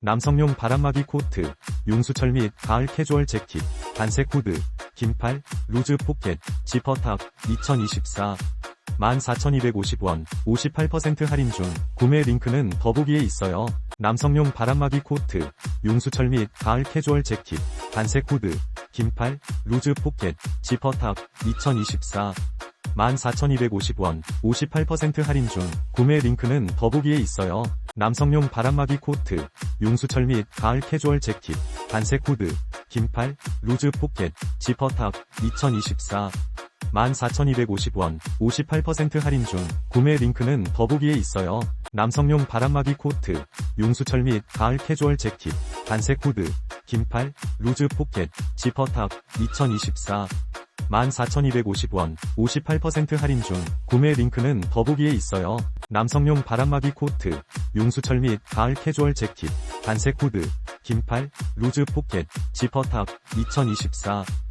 남성용 바람막이 코트, 용수철 및 가을 캐주얼 재킷, 단색 후드, 긴팔, 루즈 포켓, 지퍼탑, 2024. 14,250원, 58% 할인 중, 구매 링크는 더보기에 있어요. 남성용 바람막이 코트, 용수철 및 가을 캐주얼 재킷, 단색 후드, 긴팔, 루즈 포켓, 지퍼탑, 2024. 14,250원, 58% 할인 중, 구매 링크는 더보기에 있어요. 남성용 바람막이 코트, 용수철 및 가을 캐주얼 재킷, 단색 후드, 긴팔, 루즈 포켓, 지퍼탑, 2024. 14,250원, 58% 할인 중, 구매 링크는 더보기에 있어요. 남성용 바람막이 코트, 용수철 및 가을 캐주얼 재킷, 단색 후드, 긴팔, 루즈 포켓, 지퍼탑, 2024. 14,250원, 58% 할인 중, 구매 링크는 더보기에 있어요. 남성용 바람막이 코트, 용수철 및 가을 캐주얼 재킷, 단색 후드, 긴팔, 루즈 포켓, 지퍼탑, 2024.